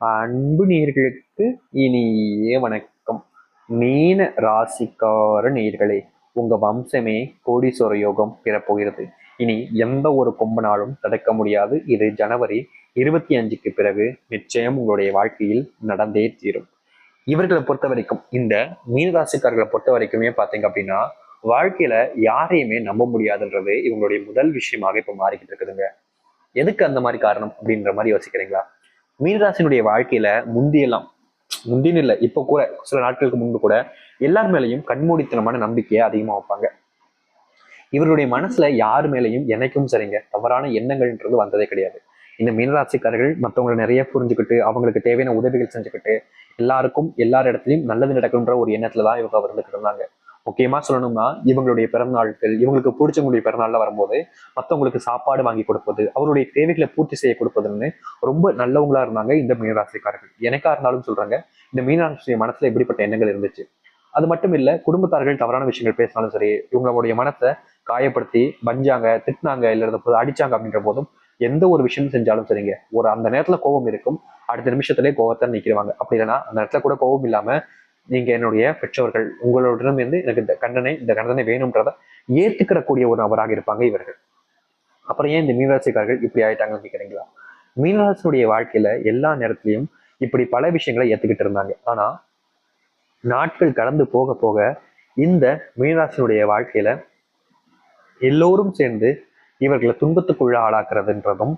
அன்பு நேர்களுக்கு இனிய வணக்கம். மீன ராசிக்கார நேர்களே உங்க வம்சமே கோடீஸ்வர யோகம் பெறப்போகிறது. இனி எந்த ஒரு கொம்பனாலும் தடுக்க முடியாது. இது ஜனவரி இருபத்தி அஞ்சுக்கு பிறகு நிச்சயம் உங்களுடைய வாழ்க்கையில் நடந்தே தீரும். இவர்களை பொறுத்த வரைக்கும் இந்த மீனராசிக்காரர்களை பொறுத்த வரைக்குமே பார்த்தீங்க அப்படின்னா வாழ்க்கையில யாரையுமே நம்ப முடியாதுன்றது இவங்களுடைய முதல் விஷயமாக இப்ப மாறிக்கிட்டு இருக்குதுங்க. எதுக்கு அந்த மாதிரி காரணம் அப்படின்ற மாதிரி யோசிக்கிறீங்களா? மீனராசினுடைய வாழ்க்கையில முந்தியெல்லாம் முந்தின்னு இல்லை இப்போ கூட சில நாட்களுக்கு முன்பு கூட எல்லார் மேலையும் கண்மூடித்தனமான நம்பிக்கையை அதிகமா வைப்பாங்க. இவருடைய மனசுல யார் மேலையும் என்னைக்கும் சரிங்க தவறான எண்ணங்கள்ன்றது வந்ததே கிடையாது. இந்த மீனராசிக்காரர்கள் மற்றவங்களை நிறைய புரிஞ்சுக்கிட்டு அவங்களுக்கு தேவையான உதவிகள் செஞ்சுக்கிட்டு எல்லாருக்கும் எல்லார் இடத்துலையும் நல்லது நடக்குன்ற ஒரு எண்ணத்துல தான் இவங்க வந்துட்டு இருந்தாங்க. முக்கியமா சொல்லணும்னா இவங்களுடைய பிறந்தநாட்கள் இவங்களுக்கு பிடிச்சவங்களுடைய பிறநாள்ல வரும்போது மற்றவங்களுக்கு சாப்பாடு வாங்கி கொடுப்பது அவருடைய தேவைகளை பூர்த்தி செய்ய கொடுப்பதுன்னு ரொம்ப நல்லவங்களா இருந்தாங்க இந்த மீனராசிக்காரர்கள். எனக்கா இருந்தாலும் சொல்றாங்க இந்த மீனராசிய மனசுல எப்படிப்பட்ட எண்ணங்கள் இருந்துச்சு. அது மட்டும் இல்ல குடும்பத்தார்கள் தவறான விஷயங்கள் பேசினாலும் சரி இவங்களுடைய மனத்தை காயப்படுத்தி பஞ்சாங்க திட்டினாங்க இல்ல அடிச்சாங்க அப்படின்ற போதும் எந்த ஒரு விஷயம் செஞ்சாலும் சரிங்க. ஒரு அந்த நேரத்துல கோபம் இருக்கும் அடுத்த நிமிஷத்துலேயே கோவத்தை நிற்கிறவாங்க அப்படி இல்லைன்னா அந்த இடத்துல கூட கோபம் இல்லாம நீங்க என்னுடைய பெற்றோர்கள் உங்களிடம் இருந்து எனக்கு இந்த கண்டனை இந்த கண்டனை வேணும்ன்றதை ஏத்துக்கிடக்கூடிய ஒரு நபராக இருப்பாங்க இவர்கள். அப்புறம் ஏன் இந்த மீனராசிக்காரர்கள் இப்படி ஆயிட்டாங்கன்னு கேட்குறீங்களா மீனராசினுடைய வாழ்க்கையில எல்லா நேரத்திலையும் இப்படி பல விஷயங்களை ஏத்துக்கிட்டு இருந்தாங்க. ஆனா நாட்கள் கடந்து போக போக இந்த மீனராசினுடைய வாழ்க்கையில எல்லோரும் சேர்ந்து இவர்களை துன்பத்துக்குள்ள ஆளாக்குறதுன்றதும்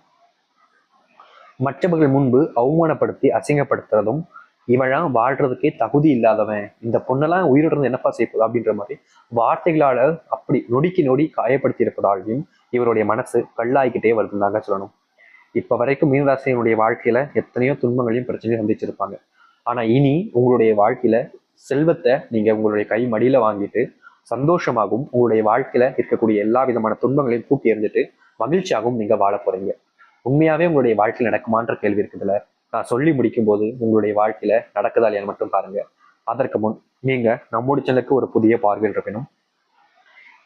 மற்றவர்கள் முன்பு அவமானப்படுத்தி அசிங்கப்படுத்துறதும் இவன் வாழ்றதுக்கே தகுதி இல்லாதவன். இந்த பொண்ணெல்லாம் உயிரிழந்து என்னப்பா செய்யப்போது அப்படின்ற மாதிரி வார்த்தைகளால அப்படி நொடிக்கு நொடி காயப்படுத்தி இருப்பதாலையும் இவருடைய மனசு கல்லாய்கிட்டே வருதுந்தாங்க சொல்லணும். இப்ப வரைக்கும் மீனராசியனுடைய வாழ்க்கையில எத்தனையோ துன்பங்களையும் பிரச்சனையும் சந்திச்சிருப்பாங்க. ஆனா இனி உங்களுடைய வாழ்க்கையில செல்வத்தை நீங்க உங்களுடைய கை மடியில வாங்கிட்டு சந்தோஷமாகவும் உங்களுடைய வாழ்க்கையில இருக்கக்கூடிய எல்லா விதமான துன்பங்களையும் தூக்கி எறிஞ்சிட்டு மகிழ்ச்சியாகவும் நீங்க வாழ போறீங்க. உண்மையாவே உங்களுடைய வாழ்க்கையில் நடக்குமான்ற கேள்வி இருக்குதுல சொல்லி முடிக்கும் போது உங்களுடைய வாழ்க்கையில நடக்குதா இல்லையான்னு மட்டும் பாருங்க. அதற்கு முன் நீங்க நம்முடைய சேனலுக்கு ஒரு புதிய பார்வையில் இருப்பினும்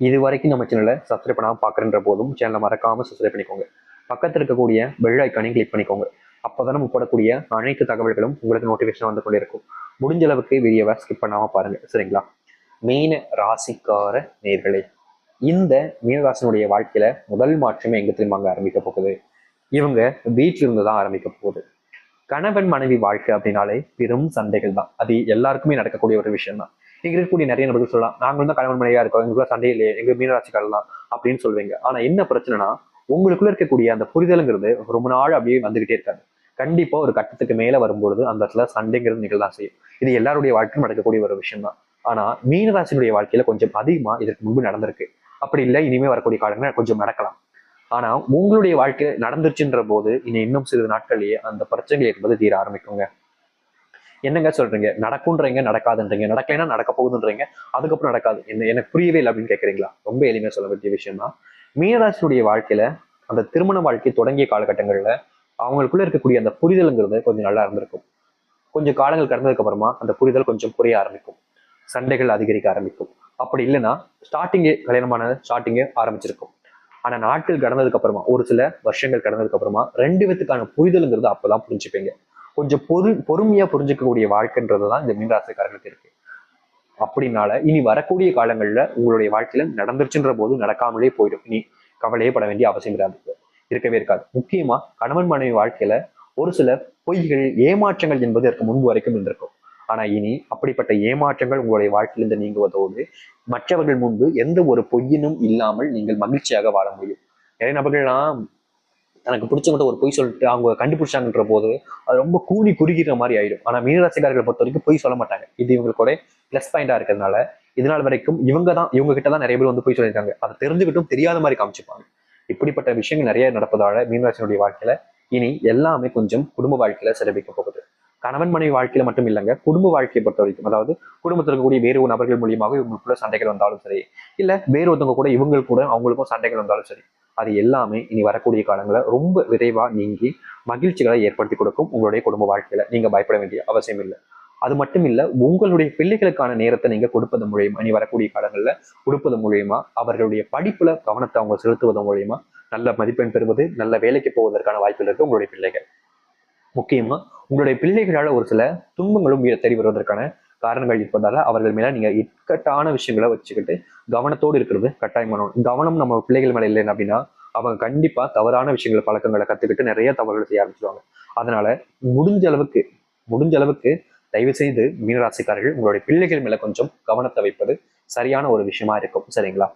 இது வரைக்கும் நம்ம சேனலை சப்ஸ்கிரைப் பண்ணாமல் பார்க்குறன்ற போதும் சேனலை மறக்காம சப்ஸ்கிரைப் பண்ணிக்கோங்க. பக்கத்தில் இருக்கக்கூடிய பெல் ஐக்கானையும் கிளிக் பண்ணிக்கோங்க. அப்போதான் நம்ம போடக்கூடிய அனைத்து தகவல்களும் உங்களுக்கு நோட்டிஃபிகேஷன் வந்து கொண்டே இருக்கும் முடிஞ்ச அளவுக்கு வீடியோவை ஸ்கிப் பண்ணாமல் பாருங்க சரிங்களா? மீன ராசிக்கார நேர்களே இந்த மீனராசினுடைய வாழ்க்கையில முதல் மாற்றமே எங்க திரும்ப ஆரம்பிக்க போகுது? இவங்க வீட்டிலிருந்து தான் ஆரம்பிக்க போகுது. கணவன் மனைவி வாழ்க்கை அப்படின்னாலே பெரும் சண்டைகள் தான். அது எல்லாருக்குமே நடக்கக்கூடிய ஒரு விஷயம் தான் இங்க இருக்கக்கூடிய நிறைய நபர்கள் சொல்லலாம் நாங்களும் தான் கணவன் மனைவியா இருக்கோம் எங்களுக்குள்ள சண்டை இல்லையே எங்க மீனராசிக்காரர் அப்படின்னு சொல்லுவீங்க. ஆனா என்ன பிரச்சனைனா உங்களுக்குள்ள இருக்கக்கூடிய அந்த புரிதலுங்கிறது ரொம்ப நாள் அப்படியே வந்துகிட்டே இருக்காது. கண்டிப்பா ஒரு கட்டத்துக்கு மேல வரும்பொழுது அந்த இடத்துல சண்டைங்கிறது நிகழ்தான் செய்யும். இது எல்லாருடைய வாழ்க்கையும் நடக்கக்கூடிய ஒரு விஷயம் தான் ஆனா மீனராசினுடைய வாழ்க்கையில கொஞ்சம் அதிகமா இதற்கு முன்பு நடந்திருக்கு. அப்படி இல்லை இனிமே வரக்கூடிய காலங்கள் கொஞ்சம் நடக்கலாம். ஆனா உங்களுடைய வாழ்க்கை நடந்துருச்சுன்ற போது இனி இன்னும் சிறிது நாட்கள்லயே அந்த பிரச்சனைகள் என்பது தீர ஆரம்பிக்குங்க. என்னங்க சொல்றீங்க? நடக்கும்ன்றீங்க நடக்காதுன்றீங்க. நடக்கலைன்னா நடக்க போகுதுன்றீங்க. அதுக்கப்புறம் நடக்காது. என்ன எனக்கு புரியவே இல்லை அப்படின்னு கேட்குறீங்களா? ரொம்ப எளிமையா சொல்ல வேண்டிய விஷயம் தான் மீனராசியுடைய வாழ்க்கையில அந்த திருமண வாழ்க்கை தொடங்கிய காலகட்டங்கள்ல அவங்களுக்குள்ள இருக்கக்கூடிய அந்த புரிதலுங்கிறது கொஞ்சம் நல்லா இருந்திருக்கும். கொஞ்சம் காலங்கள் கடந்ததுக்கு அப்புறமா அந்த புரிதல் கொஞ்சம் குறைய ஆரம்பிக்கும். சண்டைகள் அதிகரிக்க ஆரம்பிக்கும். அப்படி இல்லைன்னா ஸ்டார்டிங்கே கல்யாணமான ஸ்டார்டிங்கே ஆரம்பிச்சிருக்கும். ஆனா நாட்கள் கடந்ததுக்கு அப்புறமா ஒரு சில வருஷங்கள் கடந்ததுக்கு அப்புறமா ரெண்டு விதத்துக்கான புரிதலுங்கிறது அப்பதான் புரிஞ்சுப்பீங்க. கொஞ்சம் பொரு பொறுமையா புரிஞ்சுக்கக்கூடிய வாழ்க்கைன்றது தான் இந்த மீனராசிக்காரர்களுக்கு இருக்கு. அப்படின்னால இனி வரக்கூடிய காலங்கள்ல உங்களுடைய வாழ்க்கையில நடந்துருச்சுன்ற போது நடக்காமலே போயிடும். இனி கவலையே பட வேண்டிய அவசியம் இராது இருக்கவே இருக்காது. முக்கியமா கணவன் மனைவி வாழ்க்கையில ஒரு சில பொய்கள் ஏமாற்றங்கள் என்பது இருக்கு முன்பு வரைக்கும் இருந்திருக்கும். ஆனா இனி அப்படிப்பட்ட ஏமாற்றங்கள் உங்களுடைய வாழ்க்கையிலிருந்து நீங்குவதோடு மற்றவர்கள் முன்பு எந்த ஒரு பொய்யினும் இல்லாமல் நீங்கள் மகிழ்ச்சியாக வாழ முடியும். நிறைய நபர்கள்லாம் எனக்கு பிடிச்சவங்கிட்ட ஒரு பொய் சொல்லிட்டு அவங்க கண்டுபிடிச்சாங்கன்ற போது அது ரொம்ப கூணி குறுகிற மாதிரி ஆயிடும். ஆனா மீனராசிக்காரர்களை பொறுத்த வரைக்கும் பொய் சொல்ல மாட்டாங்க. இது இவங்களுக்கூட பிளஸ் பாயிண்டா இருக்கிறதுனால இதனால் வரைக்கும் இவங்க தான் இவங்க கிட்ட தான் நிறைய பேர் வந்து பொய் சொல்லியிருக்காங்க. அதை தெரிஞ்சுக்கிட்டும் தெரியாத மாதிரி காமிச்சுப்பாங்க. இப்படிப்பட்ட விஷயங்கள் நிறைய நடப்பதால மீனராசினுடைய வாழ்க்கையில இனி எல்லாமே கொஞ்சம் குடும்ப வாழ்க்கையில சிறப்பிக்க போகுது. கணவன் மனைவி வாழ்க்கையில மட்டும் இல்லைங்க குடும்ப வாழ்க்கையை பொறுத்த வரைக்கும். அதாவது குடும்பத்தில் இருக்கக்கூடிய வேறு ஒரு நபர்கள் மூலியமாக இவங்களுக்குள்ள சண்டைகள் வந்தாலும் சரி இல்ல வேறு ஒருத்தவங்க கூட இவங்களுக்கு கூட அவங்களுக்கும் சண்டைகள் வந்தாலும் சரி அது எல்லாமே இனி வரக்கூடிய காலங்களில் ரொம்ப விரைவா நீங்கி மகிழ்ச்சிகளை ஏற்படுத்தி கொடுக்கும் உங்களுடைய குடும்ப வாழ்க்கையில. நீங்க பயப்பட வேண்டிய அவசியம் இல்லை. அது மட்டும் இல்ல உங்களுடைய பிள்ளைகளுக்கான நேரத்தை நீங்க கொடுப்பது மூலியமா இனி வரக்கூடிய காலங்களில் கொடுப்பது மூலியமா அவர்களுடைய படிப்புல கவனத்தை அவங்க செலுத்துவது மூலியமா நல்ல மதிப்பெண் பெறுவது நல்ல வேலைக்கு போவதற்கான வாய்ப்புகள் இருக்கு உங்களுடைய பிள்ளைகள். முக்கியமா உங்களுடைய பிள்ளைகளால் ஒரு சில துன்பங்களும் தெரிய வருவதற்கான காரணங்கள் இருப்பதால அவர்கள் மேல நீங்க இக்கட்டான விஷயங்களை வச்சுக்கிட்டு கவனத்தோடு இருக்கிறது கட்டாயமான கவனம் நம்ம பிள்ளைகள் மேல இல்லைன்னு அப்படின்னா அவங்க கண்டிப்பா தவறான விஷயங்களை பழக்கங்களை கத்துக்கிட்டு நிறைய தவறுகளை செய்ய ஆரம்பிச்சிருவாங்க. அதனால முடிஞ்ச அளவுக்கு முடிஞ்ச அளவுக்கு தயவு செய்து மீனராசிக்காரர்கள் உங்களுடைய பிள்ளைகள் மேல கொஞ்சம் கவனத்தை வைப்பது சரியான ஒரு விஷயமா இருக்கும். சரிங்களா?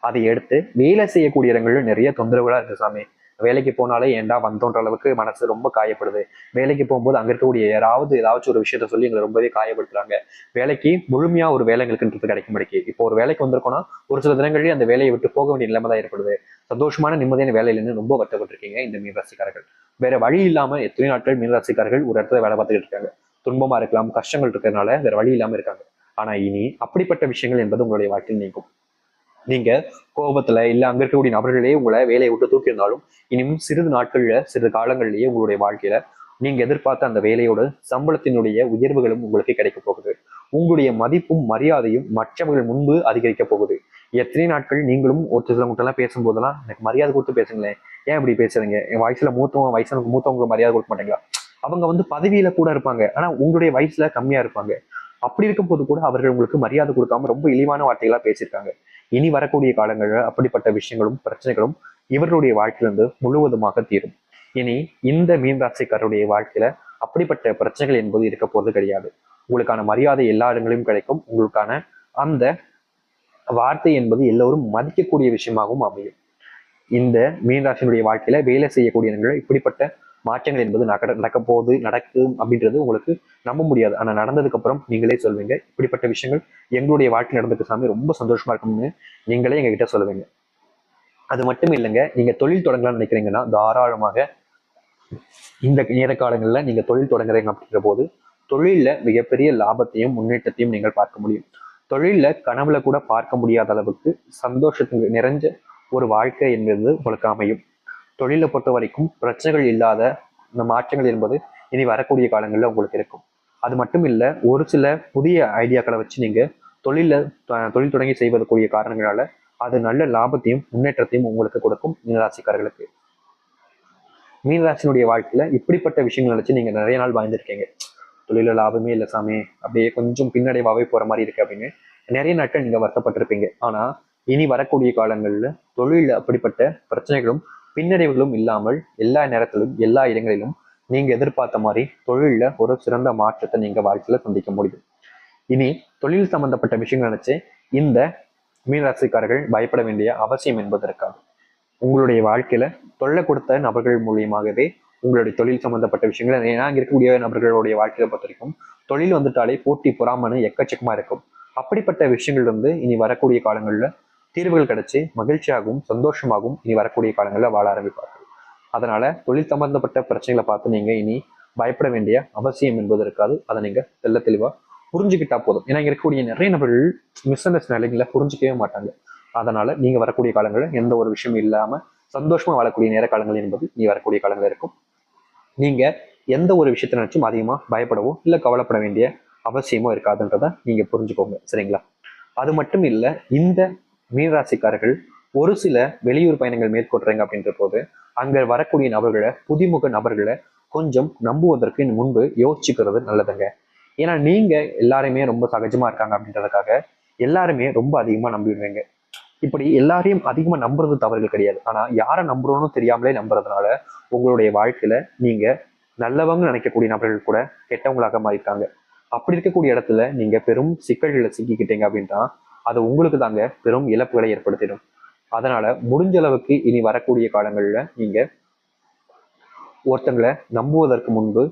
அதை எடுத்து வேலை செய்யக்கூடிய இடங்கள்ல நிறைய தொந்தரவுகளா இருக்கு சாமி. வேலைக்கு போனாலே ஏன்டா வந்தோன்ற அளவுக்கு மனசு ரொம்ப காயப்படுது. வேலைக்கு போகும்போது அங்க இருக்கக்கூடிய யாராவது ஏதாச்சும் ஒரு விஷயத்த சொல்லி எங்களை ரொம்பவே காயப்படுத்துறாங்க. வேலைக்கு முழுமையா ஒரு வேலை எங்களுக்குன்றது கிடைக்க மாட்டேங்குது இப்போ ஒரு வேலைக்கு வந்திருக்கோம்னா ஒரு சில தினங்களில் அந்த வேலையை விட்டு போக வேண்டிய நிலைமை தான் ஏற்படுது. சந்தோஷமான நிம்மதியான வேலையிலேருந்து ரொம்ப வருத்தப்பட்டிருக்கீங்க இந்த மீனராசிக்காரர்கள். வேற வழி இல்லாம எத்தனை நாட்கள் மீனராசிக்காரர்கள் ஒரு இடத்துல வேலை பார்த்துக்கிட்டு இருக்காங்க. துன்பமா இருக்கலாம் கஷ்டங்கள் இருக்கிறதுனால வேற வழி இல்லாம இருக்காங்க. ஆனா இனி அப்படிப்பட்ட விஷயங்கள் என்பது உங்களுடைய வாழ்க்கையில் நீங்கும். நீங்க கோபத்துல இல்ல அங்க இருக்கக்கூடிய நபர்களே உங்களை வேலையை விட்டு தூக்கி இருந்தாலும் இனியும் சிறிது நாட்கள்ல சிறிது காலங்கள்லயே உங்களுடைய வாழ்க்கையில நீங்க எதிர்பார்த்த அந்த வேலையோட சம்பளத்தினுடைய உயர்வுகளும் உங்களுக்கு கிடைக்க போகுது. உங்களுடைய மதிப்பும் மரியாதையும் மற்றவர்கள் முன்பு அதிகரிக்க போகுது. எத்தனை நாட்கள் நீங்களும் ஒரு சிலவங்கிட்ட எல்லாம் பேசும்போதெல்லாம் எனக்கு மரியாதை கொடுத்து பேசுங்களேன். ஏன் இப்படி பேசுறீங்க? என் வயசுல மூத்தவங்க வயசுல மூத்தவங்களுக்கு மரியாதை கொடுக்க மாட்டீங்களா? அவங்க வந்து பதவியில கூட இருப்பாங்க. ஆனா உங்களுடைய வயசுல கம்மியா இருப்பாங்க. அப்படி இருக்கும் போது கூட அவர்கள் உங்களுக்கு மரியாதை கொடுக்காம ரொம்ப இழிவான வார்த்தைகளா பேசியிருக்காங்க. இனி வரக்கூடிய காலங்களில் அப்படிப்பட்ட விஷயங்களும் பிரச்சனைகளும் இவர்களுடைய வாழ்க்கையிலிருந்து முழுவதுமாக தீரும். இனி இந்த மீன்ராசிக்காரருடைய வாழ்க்கையில அப்படிப்பட்ட பிரச்சனைகள் என்பது இருக்க போறது கிடையாது. உங்களுக்கான மரியாதை எல்லா இடங்களிலும் கிடைக்கும். உங்களுக்கான அந்த வார்த்தை என்பது எல்லோரும் மதிக்கக்கூடிய விஷயமாகவும் அமையும். இந்த மீனராசினுடைய வாழ்க்கையில வேலை செய்யக்கூடிய இடங்களில் இப்படிப்பட்ட மாற்றங்கள் என்பது நட நடக்க போகுது நடக்கும் அப்படின்றது உங்களுக்கு நம்ப முடியாது. ஆனால் நடந்ததுக்கு அப்புறம் நீங்களே சொல்வீங்க. இப்படிப்பட்ட விஷயங்கள் எங்களுடைய வாழ்க்கை நடந்துக்கு சாமி. ரொம்ப சந்தோஷமா இருக்கும்னு நீங்களே எங்ககிட்ட சொல்லுவீங்க. அது மட்டும் இல்லைங்க நீங்க தொழில் தொடங்கலாம்னு நினைக்கிறீங்கன்னா தாராளமாக இந்த நேர காலங்களில் நீங்க தொழில் தொடங்குறீங்க அப்படிங்கிற போது தொழிலில் மிகப்பெரிய லாபத்தையும் முன்னேற்றத்தையும் நீங்கள் பார்க்க முடியும். தொழிலில் கனவுல கூட பார்க்க முடியாத அளவுக்கு சந்தோஷத்துக்கு நிறைஞ்ச ஒரு வாழ்க்கை என்பது உங்களுக்கு அமையும். தொழிலை பொறுத்த வரைக்கும் பிரச்சனைகள் இல்லாத இந்த மாற்றங்கள் என்பது இனி வரக்கூடிய காலங்களில் உங்களுக்கு இருக்கும். அது மட்டும் இல்லை ஒரு சில புதிய ஐடியாக்களை வச்சு நீங்க தொழிலில் தொழில் தொடங்கி செய்வதற்குரிய காரணங்களால அது நல்ல லாபத்தையும் முன்னேற்றத்தையும் உங்களுக்கு கொடுக்கும் மீனராசிக்காரர்களுக்கு. மீனராசினுடைய வாழ்க்கையில இப்படிப்பட்ட விஷயங்களை வச்சு நீங்க நிறைய நாள் வாழ்ந்துருக்கீங்க. தொழில லாபமே இல்லை சாமி அப்படியே கொஞ்சம் பின்னடைவாவே போற மாதிரி இருக்கு அப்படின்னு நிறைய நாட்கள் நீங்க வருத்தப்பட்டிருப்பீங்க. ஆனா இனி வரக்கூடிய காலங்களில் தொழில அப்படிப்பட்ட பிரச்சனைகளும் பின்னடைவுகளும் இல்லாமல் எல்லா நேரத்திலும் எல்லா இடங்களிலும் நீங்க எதிர்பார்த்த மாதிரி தொழில்ல ஒரு சிறந்த மாற்றத்தை நீங்க வாழ்க்கையில சந்திக்க முடியும். இனி தொழில் சம்பந்தப்பட்ட விஷயங்கள் நினைச்சு இந்த மீனராசிக்காரர்கள் பயப்பட வேண்டிய அவசியம் என்பதற்காக உங்களுடைய வாழ்க்கையில தொல்லை கொடுத்த நபர்கள் மூலியமாகவே உங்களுடைய தொழில் சம்பந்தப்பட்ட விஷயங்கள் ஏன்னா அங்கே இருக்கக்கூடிய நபர்களுடைய வாழ்க்கையை பொறுத்த வரைக்கும் தொழில் வந்துட்டாலே போட்டி பொறாமனு எக்கச்சக்கமா இருக்கும். அப்படிப்பட்ட விஷயங்கள் வந்து இனி வரக்கூடிய காலங்களில் தீர்வுகள் கிடைச்சி மகிழ்ச்சியாகவும் சந்தோஷமாகவும் இனி வரக்கூடிய காலங்களில் வாழ ஆரம்பிப்பார்கள். அதனால தொழில் சம்பந்தப்பட்ட பிரச்சனைகளை பார்த்து நீங்க இனி பயப்பட வேண்டிய அவசியம் என்பது இருக்காது. அதை நீங்க தெல்ல தெளிவா புரிஞ்சுக்கிட்டா போதும். ஏன்னா இங்க இருக்கக்கூடிய நிறைய நபர்கள் மிஸ் அண்டர்ஸ்டாண்டிங்ல புரிஞ்சுக்கவே மாட்டாங்க. அதனால நீங்க வரக்கூடிய காலங்களில் எந்த ஒரு விஷயமும் இல்லாம சந்தோஷமா வாழக்கூடிய நேர காலங்கள் என்பது நீ வரக்கூடிய காலங்கள் இருக்கும். நீங்க எந்த ஒரு விஷயத்த நினைச்சும் அதிகமா பயப்படவோ இல்ல கவலைப்பட வேண்டிய அவசியமோ இருக்காதுன்றத நீங்க புரிஞ்சுக்கோங்க. சரிங்களா? அது மட்டும் இல்ல இந்த மீனராசிக்காரர்கள் ஒரு சில வெளியூர் பயணங்கள் மேற்கொள்றீங்க அப்படின்ற போது அங்க வரக்கூடிய நபர்களை புதுமுக நபர்களை கொஞ்சம் நம்புவதற்கு முன்பு யோசிச்சுக்கிறது நல்லதுங்க. ஏன்னா நீங்க எல்லாருமே ரொம்ப சகஜமா இருக்காங்க அப்படின்றதுக்காக எல்லாருமே ரொம்ப அதிகமா நம்பிடுவீங்க இப்படி எல்லாரையும் அதிகமா நம்புறது தவறுகள் கிடையாது. ஆனா யாரை நம்புறோன்னு தெரியாமலே நம்புறதுனால உங்களுடைய வாழ்க்கையில நீங்க நல்லவங்க நினைக்கக்கூடிய நபர்கள் கூட கெட்டவங்களாக மாறியிருக்காங்க. அப்படி இருக்கக்கூடிய இடத்துல நீங்க பெரும் சிக்கல்களை சிக்கிக்கிட்டீங்க அப்படின்னா அது உங்களுக்கு தாங்க பெரும் இழப்புகளை ஏற்படுத்திடும். அதனால முடிஞ்ச அளவுக்கு இனி வரக்கூடிய காலங்கள்ல நீங்க ஒருத்தங்களை நம்புவதற்கு முன்பு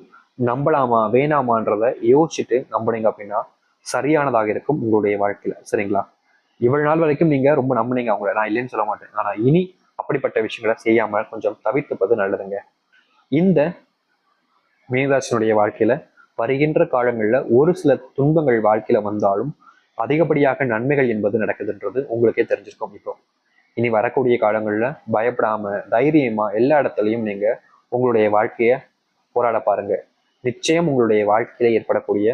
நம்பலாமா வேணாமான்றத யோசிச்சுட்டு நம்புனீங்க அப்படின்னா சரியானதாக இருக்கும் உங்களுடைய வாழ்க்கையில. சரிங்களா? இவ்வளவு நாள் வரைக்கும் நீங்க ரொம்ப நம்புனீங்க அவங்கள. நான் இல்லைன்னு சொல்ல மாட்டேன். ஆனா இனி அப்படிப்பட்ட விஷயங்களை செய்யாம கொஞ்சம் தவிர்த்துப்பது நல்லதுங்க. இந்த மீனராசினுடைய வாழ்க்கையில வருகின்ற காலங்கள்ல ஒரு சில துன்பங்கள் வாழ்க்கையில வந்தாலும் அதிகப்படியாக நன்மைகள் என்பது நடக்குதுன்றது உங்களுக்கே தெரிஞ்சிருக்கும் இப்போ. இனி வரக்கூடிய காலங்கள்ல பயப்படாம தைரியமா எல்லா இடத்துலையும் நீங்க உங்களுடைய வாழ்க்கைய போராட பாருங்க. நிச்சயம் உங்களுடைய வாழ்க்கையில ஏற்படக்கூடிய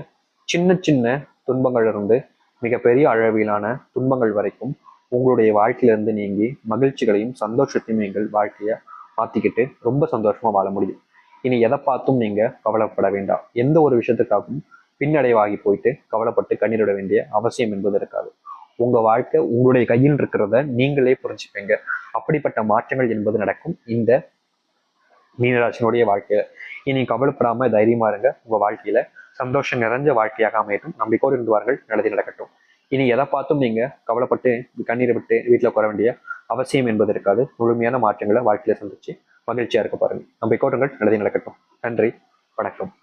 சின்ன சின்ன துன்பங்கள் இருந்து மிகப்பெரிய அளவிலான துன்பங்கள் வரைக்கும் உங்களுடைய வாழ்க்கையிலிருந்து நீங்கி மகிழ்ச்சிகளையும் சந்தோஷத்தையும் நீங்கள் வாழ்க்கைய மாத்திக்கிட்டு ரொம்ப சந்தோஷமா வாழ முடியும். இனி எதை பார்த்தும் நீங்க கவலைப்பட வேண்டாம். எந்த ஒரு விஷயத்துக்காகவும் பின்னடைவாகி போயிட்டு கவலைப்பட்டு கண்ணீரிட வேண்டிய அவசியம் என்பது இருக்காது. உங்க வாழ்க்கை உங்களுடைய கையில் இருக்கிறத நீங்களே புரிஞ்சுப்பீங்க. அப்படிப்பட்ட மாற்றங்கள் என்பது நடக்கும். இந்த மீனராசினுடைய வாழ்க்கையில. இனி கவலைப்படாம தைரியமா இருங்க. உங்க வாழ்க்கையில சந்தோஷம் நிறைஞ்ச வாழ்க்கையாக அமையட்டும். நம்பிக்கோடு இருந்துவார்கள் நல்லது நடக்கட்டும். இனி எதை பார்த்தும் நீங்க கவலைப்பட்டு கண்ணீரை விட்டு வீட்டுல குற வேண்டிய அவசியம் என்பது இருக்காது. முழுமையான மாற்றங்களை வாழ்க்கையில சந்திச்சு மகிழ்ச்சியா இருக்க பாருங்க. நம்பிக்கோடுங்கள் நல்லது நடக்கட்டும். நன்றி. வணக்கம்.